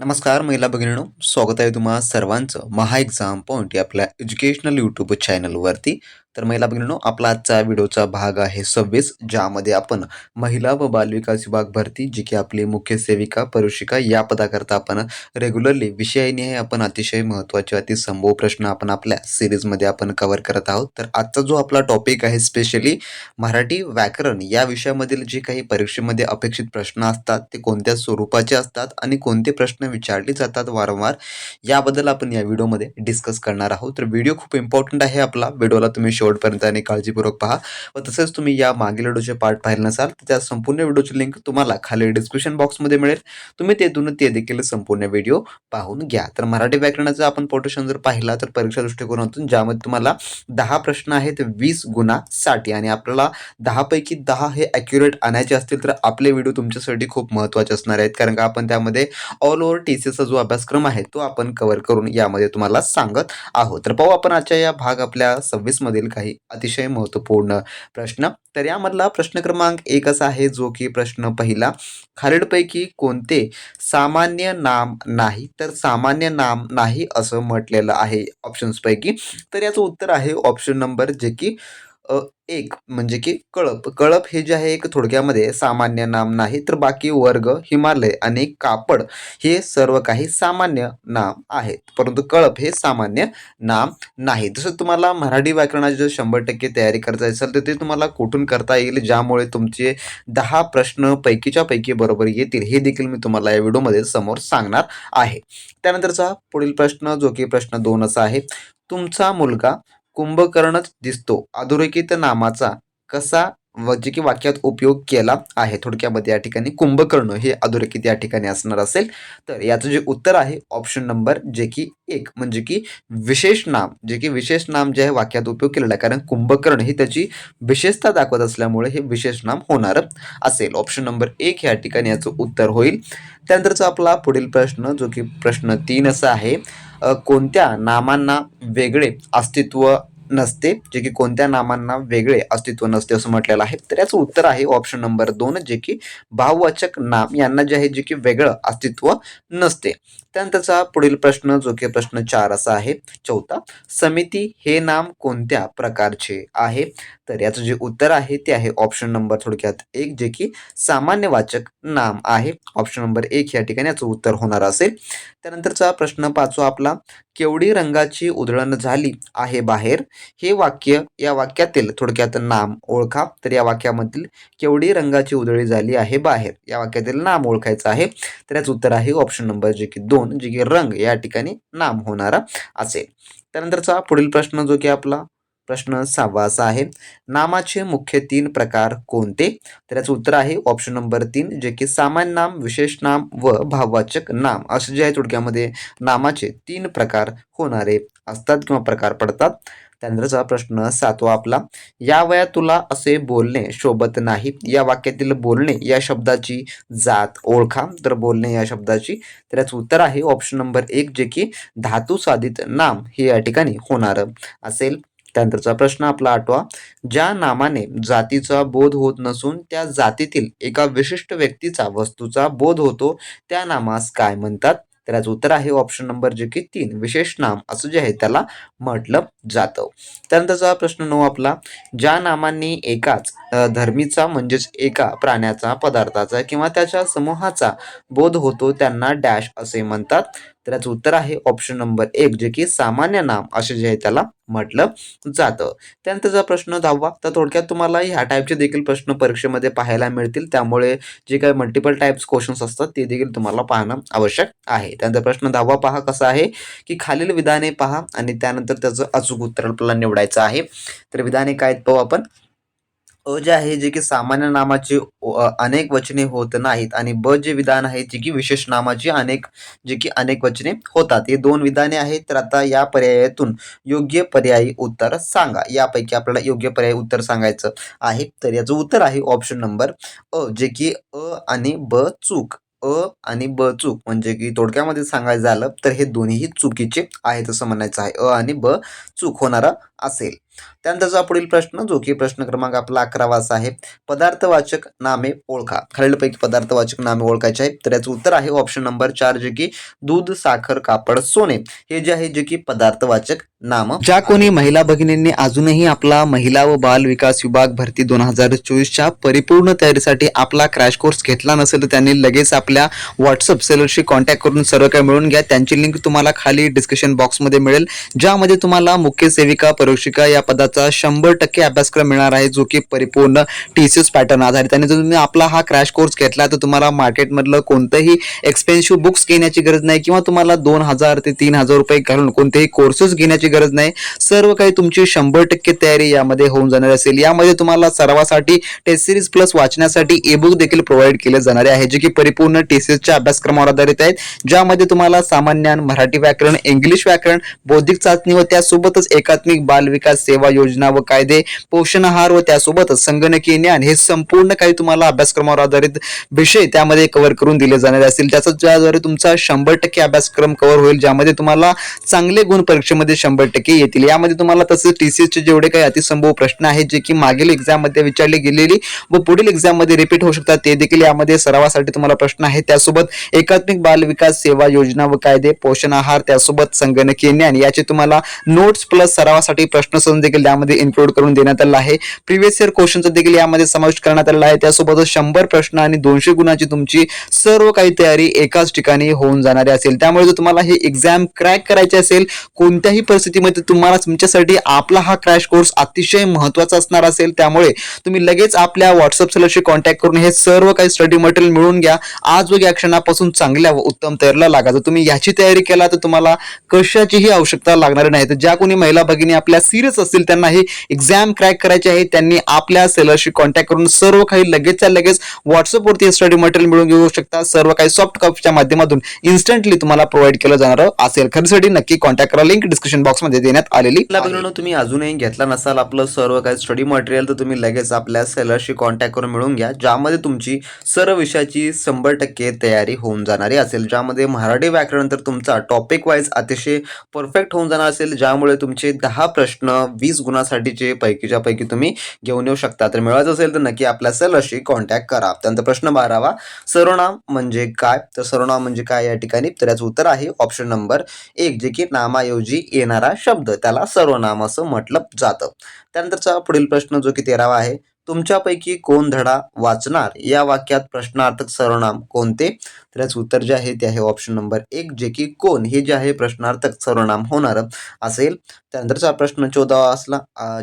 नमस्कार महिला भगिनीनो. स्वागत आहे तुम्हा सर्वांचं महा एक्झाम पॉईंट या आपल्या एज्युकेशनल यूट्यूब चॅनलवरती तर महिला भगिनींनो आपला आजचा व्हिडिओचा भाग आहे सव्वीस ज्यामध्ये आपण महिला व बालविकास विभाग भरती जी की आपली मुख्य सेविका परीक्षिका या पदाकरता आपण रेग्युलरली विषयाने हे आपण अतिशय महत्त्वाचे अति संभव प्रश्न आपण आपल्या सिरीजमध्ये आपण कव्हर करत आहोत. तर आजचा जो आपला टॉपिक आहे स्पेशली मराठी व्याकरण या विषयामधील जे काही परीक्षेमध्ये अपेक्षित प्रश्न असतात ते कोणत्या स्वरूपाचे असतात आणि कोणते प्रश्न विचारले जातात वारंवार याबद्दल आपण या व्हिडिओमध्ये डिस्कस करणार आहोत. तर व्हिडिओ खूप इम्पॉर्टंट आहे आपला व्हिडिओला तुम्ही शेवटपर्यंत आणि काळजीपूर्वक पहा. व तसेच तुम्ही या मागील व्हिडिओचे पार्ट पाहिले नसाल तर त्या संपूर्ण व्हिडिओची लिंक तुम्हाला खाली डिस्क्रिप्शन बॉक्समध्ये मिळेल. तुम्ही तेथून ते देखील संपूर्ण व्हिडिओ पाहून घ्या. तर मराठी व्याकरणाचं आपण पोर्टेशन जर पाहिला तर परीक्षा दृष्टिकोनातून ज्यामध्ये तुम्हाला दहा प्रश्न आहेत वीस गुणासाठी आणि आपल्याला दहापैकी दहा हे ॲक्युरेट आणायचे असतील तर आपले व्हिडिओ तुमच्यासाठी खूप महत्त्वाचे असणार आहेत. कारण का आपण त्यामध्ये ऑल ओव्हर टी सी जो अभ्यासक्रम आहे तो आपण कव्हर करून यामध्ये तुम्हाला सांगत आहोत. तर पाहू आपण आजच्या या भाग आपल्या सव्वीसमधील मधील काही अतिशय महत्त्वपूर्ण प्रश्न. तर यामधला प्रश्न क्रमांक एक असा आहे जो की प्रश्न पहिला खालीलपैकी कोणते सामान्य नाम नाही तर सामान्य नाम नाही असं म्हटलेलं आहे ऑप्शन्सपैकी तर याचं उत्तर आहे ऑप्शन नंबर जे की एक म्हणजे की कळप. कळप हे जे आहे एक थोडक्यामध्ये सामान्य नाम नाही तर बाकी वर्ग हिमालय आणि कापड हे सर्व काही सामान्य नाम आहेत. परंतु कळप हे सामान्य नाम नाही. जसं तुम्हाला मराठी व्याकरणाची जर शंभर टक्के तयारी करता असेल तर ते तुम्हाला कुठून करता येईल ज्यामुळे तुमचे दहा प्रश्न पैकीच्या पैकी बरोबर येतील हे देखील मी तुम्हाला या व्हिडिओमध्ये समोर सांगणार आहे. त्यानंतरचा पुढील प्रश्न जो की प्रश्न दोनच आहे तुमचा मुलगा कुंभकर्णच दिसतो. अधोरेखित नामाचा कसा व जे की वाक्यात उपयोग केला आहे? थोडक्यामध्ये या ठिकाणी कुंभकर्ण हे अधोरेखित या ठिकाणी असणार असेल. तर याचं जे उत्तर आहे ऑप्शन नंबर जे की एक. म्हणजे की विशेष नाम. जे की विशेष नाम जे आहे वाक्यात उपयोग केलेला आहे. कारण कुंभकर्ण ही त्याची विशेषता दाखवत असल्यामुळे हे विशेष नाम होणार असेल. ऑप्शन नंबर एक या ठिकाणी याचं उत्तर होईल. त्यानंतरचा आपला पुढील प्रश्न जो की प्रश्न तीन असा आहे कोणत्या नामांना वेगळे अस्तित्व नसते जे की कोणत्या नामांना वेगळे अस्तित्व नसते असं म्हटलेलं आहे. तर याचं उत्तर आहे ऑप्शन नंबर दोन जे की भाववाचक नाम. यांना जे आहे जे की वेगळं अस्तित्व नसते. त्यानंतरचा पुढील प्रश्न जो की प्रश्न चार असा आहे. चौथा समिती हे नाम कोणत्या प्रकारचे आहे? तर याचं जे उत्तर आहे ते आहे ऑप्शन नंबर थोडक्यात एक जे की सामान्यवाचक नाम आहे. ऑप्शन नंबर एक या ठिकाणी याचं उत्तर होणार असेल. त्यानंतरचा प्रश्न पाचवा आपला केवढी रंगाची उधळण झाली आहे बाहेर? हे वाक्य या वाक्यातील थोडक्यात नाम ओळखा. तर या वाक्यामधील केवढी रंगाची उधळी झाली आहे बाहेर? या वाक्यातील नाम ओळखायचं आहे. तर याचं उत्तर आहे ऑप्शन नंबर जे की दोन जे की रंग या ठिकाणी नाम होणारा असेल. त्यानंतरचा पुढील प्रश्न जो की आपला प्रश्न सहावा असा आहे नामाचे मुख्य तीन प्रकार कोणते? तर याचं उत्तर आहे ऑप्शन नंबर तीन जे की सामान्य नाम विशेष नाम व भाववाचक नाम. असे जे आहे थोडक्यामध्ये नामाचे तीन प्रकार होणारे असतात किंवा प्रकार पडतात. त्यानंतरचा प्रश्न सातवा आपला या वयात तुला असे बोलणे शोभत नाही. या वाक्यातील बोलणे या शब्दाची जात ओळखा. तर बोलणे या शब्दाची तर याचं उत्तर आहे ऑप्शन नंबर एक जे की धातू साधित नाम हे या ठिकाणी होणार असेल. त्यानंतरचा प्रश्न आपला आठवा. ज्या नामाने जातीचा बोध होत नसून त्या जातीतील एका विशिष्ट व्यक्तीचा वस्तूचा बोध होतो त्या नामास काय म्हणतात? तर याचं उत्तर आहे ऑप्शन नंबर जे की तीन. विशेष नाम असं जे आहे त्याला म्हटलं जातं. त्यानंतरचा प्रश्न नऊ आपला ज्या नामांनी एकाच धर्मीचा म्हणजेच एका प्राण्याचा पदार्थाचा किंवा त्याच्या समूहाचा बोध होतो त्यांना डॅश असे म्हणतात. तर याचं उत्तर आहे ऑप्शन नंबर एक जे की सामान्य नाम असे जे आहे त्याला म्हटलं जातं. त्यानंतरचा प्रश्न दहावा तर थोडक्यात तुम्हाला ह्या टाईपचे देखील प्रश्न परीक्षेमध्ये पाहायला मिळतील. त्यामुळे जे काही मल्टिपल टाईप्स क्वेश्चन्स असतात ते देखील तुम्हाला पाहणं आवश्यक आहे. त्यानंतर प्रश्न दहावा पहा कसा आहे की खालील विधाने पहा आणि त्यानंतर त्याचं अचूक उत्तर आपल्याला निवडायचं आहे. तर विधाने काय आहेत पाहू आपण. अ जे आहे जे की सामान्य नामाची अनेक वचने होत नाहीत आणि ब जे विधान आहे जे की विशेष नामाची अनेक जे की अनेक वचने होतात. हे दोन विधाने आहेत. तर आता या पर्यायातून योग्य पर्यायी उत्तर सांगा. यापैकी आपल्याला योग्य पर्यायी उत्तर सांगायचं आहे. तर याचं उत्तर आहे ऑप्शन नंबर अ जे की अ आणि ब चूक. अ आणि ब चूक. म्हणजे की थोडक्यामध्ये सांगायचं झालं तर हे दोन्हीही चुकीचे आहेत असं म्हणायचं आहे. अ आणि ब चूक होणारा असेल. त्यानंतरचा पुढील प्रश्न जो की प्रश्न क्रमांक आपला अकरावाचा आहे पदार्थवाचक नामे ओळखा. खालीलपैकी पदार्थवाचक नामे ओळखायचे आहे तर याचं उत्तर आहे ऑप्शन नंबर चार जे की दूध साखर कापड सोने. हे जे आहे जे की पदार्थवाचक नाम. ज्या कोणी महिला भगिनींनी अजूनही आपला महिला व बाल विकास विभाग भरती दोन हजार चोवीसच्या परिपूर्ण तयारीसाठी आपला क्रॅश कोर्स घेतला नसेल तर त्यांनी लगेच आपल्या व्हॉट्सअप सेलरशी कॉन्टॅक्ट करून सर्व काही मिळून घ्या. त्यांची लिंक तुम्हाला खाली डिस्क्रिप्शन बॉक्समध्ये मिळेल ज्यामध्ये तुम्हाला मुख्य सेविका परीक्षिका या पदाचा शंभर टक्के अभ्यासक्रम मिळणार आहे जो की परिपूर्ण टी सी एस पॅटर्न आधारित. आणि जर तुम्ही आपला हा क्रॅश कोर्स घेतला तर तुम्हाला मार्केटमधलं कोणतंही एक्सपेन्सिव्ह बुक्स घेण्याची गरज नाही किंवा तुम्हाला दोन हजार ते तीन हजार रुपये घालून कोणतेही कोर्सेस घेण्याची गरज नाही. सर्व काही तुमची शंभर टक्के तयारी यामध्ये होऊन जाणार असेल. यामध्ये तुम्हाला सर्वासाठी टेस्ट सिरीज प्लस वाचण्यासाठी ई बुक देखील प्रोव्हाइड केले जाणारे आहे जे की परिपूर्ण टी सी एसच्या अभ्यासक्रमावर आधारित आहेत ज्यामध्ये तुम्हाला सामान्य मराठी व्याकरण इंग्लिश व्याकरण बौद्धिक चाचणी व त्यासोबतच एकात्मिक बाल विकास सेवा योजना व कायदे पोषण आहार व त्यासोबतच संगणकीय ज्ञान हे संपूर्ण काही तुम्हाला अभ्यासक्रमावर आधारित विषय त्यामध्ये कव्हर करून दिले जाणार असतील. त्याचा ज्याद्वारे तुमचा शंभर टक्के अभ्यासक्रम कव्हर होईल ज्यामध्ये तुम्हाला चांगले गुण परीक्षेमध्ये शंभर टक्के येतील. यामध्ये तुम्हाला तसेच टीसीएसचे जेवढे काही अतिसंभव प्रश्न आहेत जे की मागील एक्झाममध्ये विचारले गेलेली व पुढील एक्झाममध्ये रिपीट होऊ शकतात ते देखील यामध्ये सरावासाठी तुम्हाला प्रश्न आहेत. त्यासोबत एकात्मिक बाल विकास सेवा योजना व कायदे पोषण आहार त्यासोबत संगणकीय ज्ञान याचे तुम्हाला नोट्स प्लस सरावासाठी प्रश्न सण देखील यामध्ये इन्क्लूड करून देण्यात आला आहे. प्रिव्हियस इयर क्वेश्चनचा देखील यामध्ये समाविष्ट करण्यात आलेला आहे. त्यासोबतच शंभर प्रश्न आणि दोनशे गुणाची तुमची सर्व काही तयारी एकाच ठिकाणी होऊन जाणारी असेल. त्यामुळे जर तुम्हाला हे एक्झाम क्रॅक करायचे असेल कोणत्याही परिस्थितीमध्ये तुम्हाला तुमच्यासाठी आपला हा क्रॅश कोर्स अतिशय महत्त्वाचा असणार असेल. त्यामुळे तुम्ही लगेच आपल्या व्हॉट्सअप सेलरशी कॉन्टॅक्ट करून हे सर्व काही स्टडी मटेरियल मिळून घ्या. आज वगैरे क्षणापासून चांगल्या व उत्तम तयारीला लागा. जर तुम्ही याची तयारी केला तर तुम्हाला कशाचीही आवश्यकता लागणार नाही. तर ज्या कोणी महिला भगिनी आपल्या सिरियस असतील त्यांना ही एक्झाम क्रॅक करायची आहे. त्यांनी आपल्या सेलरशी कॉन्टॅक्ट करून सर्व काही लगेचच्या लगेच व्हॉट्सअपवरती स्टडी मटेरियल मिळवून घेऊ शकता. सर्व काही सॉफ्ट कॉपीच्या माध्यमातून इन्स्टंटली तुम्हाला प्रोव्हाइड केलं जाणार असेल. खरेदीसाठी नक्की कॉन्टॅक्ट करा. लिंक डिस्क्रिप्शन बॉक्समध्ये देण्यात आलेली. तुम्ही अजूनही घेतला नसाल आपलं सर्व काही स्टडी मटेरियल तर तुम्ही लगेच आपल्या सेलरशी कॉन्टॅक्ट करून मिळवून घ्या. ज्यामध्ये तुमची सर्व विषयाची शंभर टक्के तयारी होऊन जाणारी असेल. ज्यामध्ये मराठी व्याकरण तर तुमचा टॉपिक वाईज अतिशय परफेक्ट होऊन जाणार असेल. ज्यामुळे तुमचे दहा प्रश्न वीस गुणासाठीचे पैकीच्या पैकी तुम्ही घेऊन येऊ शकता. तर मिळवायचं असेल तर नक्की आपल्या सेलरशी कॉन्टॅक्ट करा. त्यानंतर प्रश्न बारावा सर्वनाम म्हणजे काय? तर सर्वनाम म्हणजे काय या ठिकाणी? तर याचं उत्तर आहे ऑप्शन नंबर एक जे की नामाऐवजी येणारा शब्द. त्याला सर्वनाम असं म्हटलं जातं. त्यानंतरचा पुढील प्रश्न जो की तेरावा आहे तुमच्यापैकी कोण धडा वाचणार? या वाक्यात प्रश्नार्थक सर्वनाम कोणते? तर याचं उत्तर जे आहे ते आहे ऑप्शन नंबर एक जे की कोण? हे जे आहे प्रश्नार्थक सर्वनाम होणार असेल. त्यानंतरचा प्रश्न चौदावा असला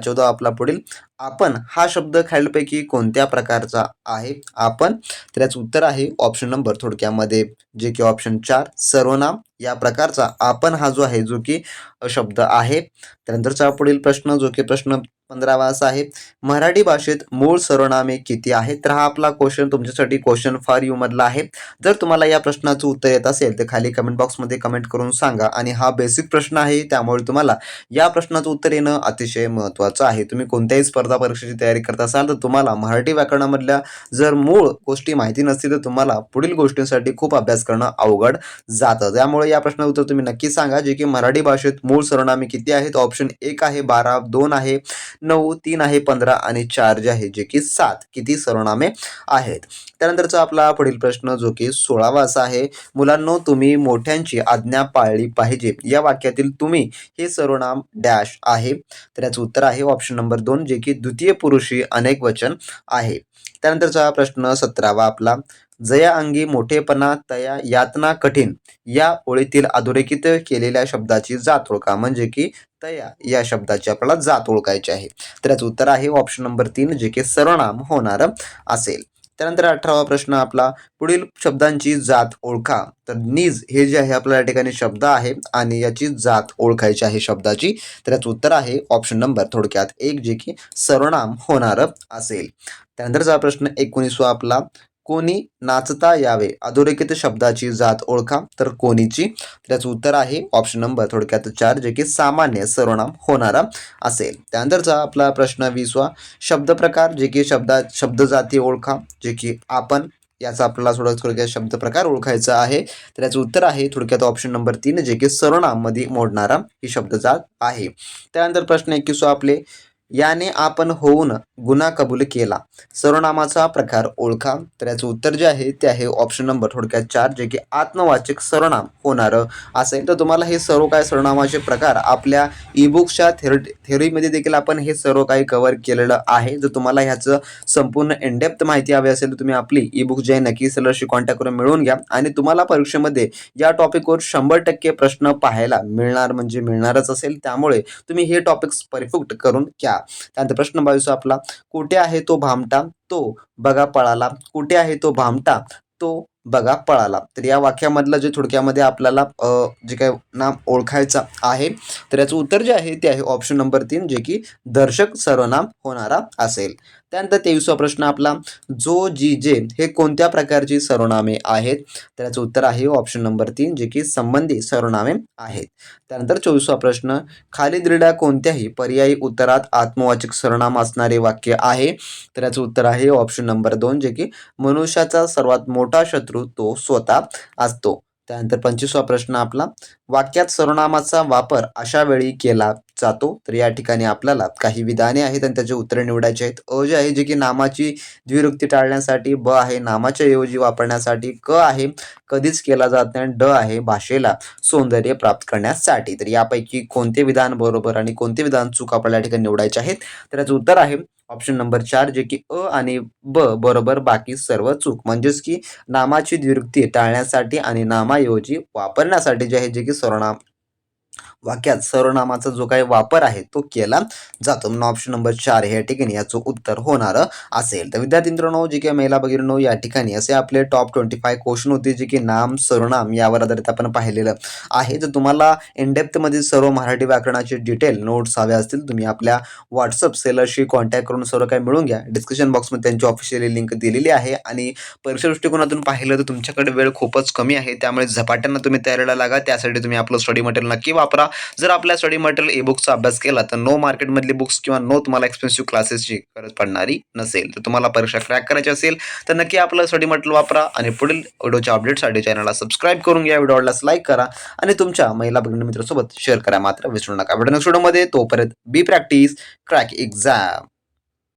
चौदावा आपला पुढील. आपण हा शब्द खालीलपैकी कोणत्या प्रकारचा आहे? आपण तर याचं उत्तर आहे ऑप्शन नंबर थोडक्यामध्ये जे की ऑप्शन चार सर्वनाम. या प्रकारचा आपण हा जो आहे जो की शब्द आहे. त्यानंतरचा पुढील प्रश्न जो की प्रश्न पंधरावा असा आहे. मराठी भाषेत मूळ सर्वनामे किती आहेत? तर हा आपला क्वेश्चन तुमच्यासाठी क्वेश्चन फॉर यू मधला आहे. जर तुम्हाला या प्रश्नाचं उत्तर येत असेल तर खाली कमेंट बॉक्समध्ये कमेंट करून सांगा. आणि हा बेसिक प्रश्न आहे त्यामुळे तुम्हाला या प्रश्नाचं उत्तर येणं अतिशय महत्त्वाचं आहे. तुम्ही कोणत्याही स्पर्धा परीक्षेची तयारी करत असाल तर तुम्हाला मराठी व्याकरणामधल्या जर मूळ गोष्टी माहिती नसतील तर तुम्हाला पुढील गोष्टींसाठी खूप अभ्यास करणं अवघड जातं. त्यामुळे या प्रश्नाचं उत्तर तुम्ही नक्की सांगा जे की मराठी भाषेत मूळ सर्वनामे किती आहेत? ऑप्शन एक आहे बारा दोन आहे. नऊ तीन आहे पंधरा आणि चार जे आहे जे की सात. किती सर्वनामे आहेत? त्यानंतरचा आपला पुढील प्रश्न जो की सोळावा असा आहे. मुलांनो तुम्ही मोठ्यांची आज्ञा पाळली पाहिजे. या वाक्यातील तुम्ही हे सर्वनाम डॅश आहे. तर याचं उत्तर आहे ऑप्शन नंबर दोन जे की द्वितीय पुरुषी अनेक वचन आहे. त्यानंतरचा प्रश्न सतरावा आपला. जया अंगी मोठेपणा तया यातना कठीण या ओळीतील अधोरेखित केलेल्या शब्दाची जात ओळखा. म्हणजे की तया या शब्दाची आपल्याला जात ओळखायची आहे. तर याचं उत्तर आहे ऑप्शन नंबर तीन जे की सर्वनाम होणार असेल. त्यानंतर अठरावा प्रश्न आपला पुढील शब्दांची जात ओळखा. तर नीज हे जे आहे आपल्या या ठिकाणी शब्द आहे आणि याची जात ओळखायची आहे शब्दाची. तर याचं उत्तर आहे ऑप्शन नंबर थोडक्यात एक जे की सर्वनाम होणार असेल. त्यानंतरचा प्रश्न एकोणीसवा आपला कोणी नाचता यावे? अधोरेखित शब्दाची जात ओळखा तर कोणीची? त्याचं उत्तर आहे ऑप्शन नंबर थोडक्यात चार जे की सामान्य सर्वनाम होणारा असेल. त्यानंतरचा आपला प्रश्न वीसवा शब्दप्रकार जे की शब्दा शब्दजाती ओळखा जे की आपण याचा आपल्याला थोडं थोडक्यात शब्द प्रकार ओळखायचा आहे तर याचं उत्तर आहे थोडक्यात ऑप्शन नंबर तीन जे की सर्वनाममध्ये मोडणारा ही शब्दजात आहे. त्यानंतर प्रश्न एकवीसवा आपले याने आपण होऊन गुन्हा कबूल केला. सर्वनामाचा प्रकार ओळखा. तर याचं उत्तर जे आहे ते आहे ऑप्शन नंबर थोडक्यात चार जे की आत्मवाचक सर्वनाम होणारं. असेल तर तुम्हाला हे सर्व काय सर्वनामाचे प्रकार? आपल्या ईबुक्सच्या थेर थेअरीमध्ये देखील आपण हे सर्व काही कव्हर केलेलं आहे. जर तुम्हाला ह्याचं संपूर्ण इनडेप्थ माहिती हवी असेल तर तुम्ही आपली ई बुक जे आहे नक्की सलरशी कॉन्टॅक्ट करून मिळवून घ्या. आणि तुम्हाला परीक्षेमध्ये या टॉपिकवर शंभर टक्के प्रश्न पाहायला मिळणार म्हणजे मिळणारच असेल. त्यामुळे तुम्ही हे टॉपिक्स परफेक्ट करून घ्या. त्यानंतर प्रश्न बावीस आपला. कुठे आहे तो भामटा? तो बघा पळाला. कुठे आहे तो भामटा? तो बघा पळाला. तर या वाक्यामधलं जे थोडक्यामध्ये आपल्याला जे काय नाम ओळखायचं आहे तर याचं उत्तर जे आहे ते आहे ऑप्शन नंबर तीन जे की दर्शक सर्वनाम होणारा असेल. त्यानंतर तेवीसवा प्रश्न आपला जो जी जे हे कोणत्या प्रकारची सर्वनामे आहेत? तर याचं उत्तर आहे ऑप्शन नंबर तीन जे की संबंधी सर्वनामे आहेत. त्यानंतर चोवीसवा प्रश्न खाली दिलेल्या कोणत्याही पर्यायी उत्तरात आत्मवाचक सर्वनाम असणारे वाक्य आहे? तर याचं उत्तर आहे ऑप्शन नंबर दोन जे की मनुष्याचा सर्वात मोठा शत्रू तो स्वतः असतो. त्यानंतर पंचवीसवा प्रश्न आपला वाक्यात सर्वनामाचा वापर अशा वेळी केला जातो? तर या ठिकाणी आपल्याला काही विधाने आहेत आणि त्याचे उत्तरे निवडायचे आहेत. अ जे आहे जे की नामाची द्विरुक्ती टाळण्यासाठी ब आहे नामाच्या ऐवजी वापरण्यासाठी क आहे कधीच केला जात नाही ड आहे भाषेला सौंदर्य प्राप्त करण्यासाठी. तर यापैकी कोणते विधान बरोबर आणि कोणते विधान चूक आपल्याला या ठिकाणी निवडायचे आहेत? तर याचं उत्तर आहे ऑप्शन नंबर चार जे की अ आणि ब बरोबर बाकी सर्व चूक. म्हणजेच की नामाची द्विरुक्ती टाळण्यासाठी आणि नामाऐवजी वापरण्यासाठी जे आहे जे की सर्वनाम वाक्यात सर्वनामाचा जो काही वापर आहे तो केला जातो. म्हणून ऑप्शन नंबर चार या ठिकाणी याचं उत्तर होणार असेल. तर विद्यार्थी मित्रांनो जे काही महिला भगिनींनो या ठिकाणी असे आपले टॉप ट्वेंटी फाय क्वेश्चन होते जे की नाम सर्वनाम यावर आधारित आपण पाहिलेलं आहे. जर तुम्हाला इनडेप्थमध्ये सर्व मराठी व्याकरणाचे डिटेल नोट्स हवे असतील तुम्ही आपल्या व्हॉट्सअप सेलरशी कॉन्टॅक्ट करून सर्व काही मिळून घ्या. डिस्क्रिप्शन बॉक्समध्ये त्यांची ऑफिशियली लिंक दिलेली आहे आणि परीक्षा दृष्टिकोनातून पाहिलं तर तुमच्याकडे वेळ खूपच कमी आहे. त्यामुळे झपाट्यानं तुम्ही तयारीला लागा. त्यासाठी तुम्ही आपलं स्टडी मटेरियल नक्की वापरा. जर आपल्या स्टडी मटेरियल ई बुकचा अभ्यास केला तर नो मार्केटमधली बुक्स किंवा नो तुम्हाला एक्सपेन्सिव्ह क्लासेसची गरज पडणारी नसेल. तर तुम्हाला परीक्षा क्रॅक करायची असेल तर नक्की आपलं स्टडी मटेरियल वापरा आणि पुढील व्हिडिओच्या अपडेटसाठी चॅनलला सबस्क्राईब करून घ्या. व्हिडिओला लाईक करा आणि तुमच्या महिला भगिनी मित्रांसोबत शेअर करा. मात्र विसरू नका. व्हिडिओ नेक्स्ट व्हिडिओमध्ये तोपर्यंत बी प्रॅक्टिस क्रॅक एक्झाम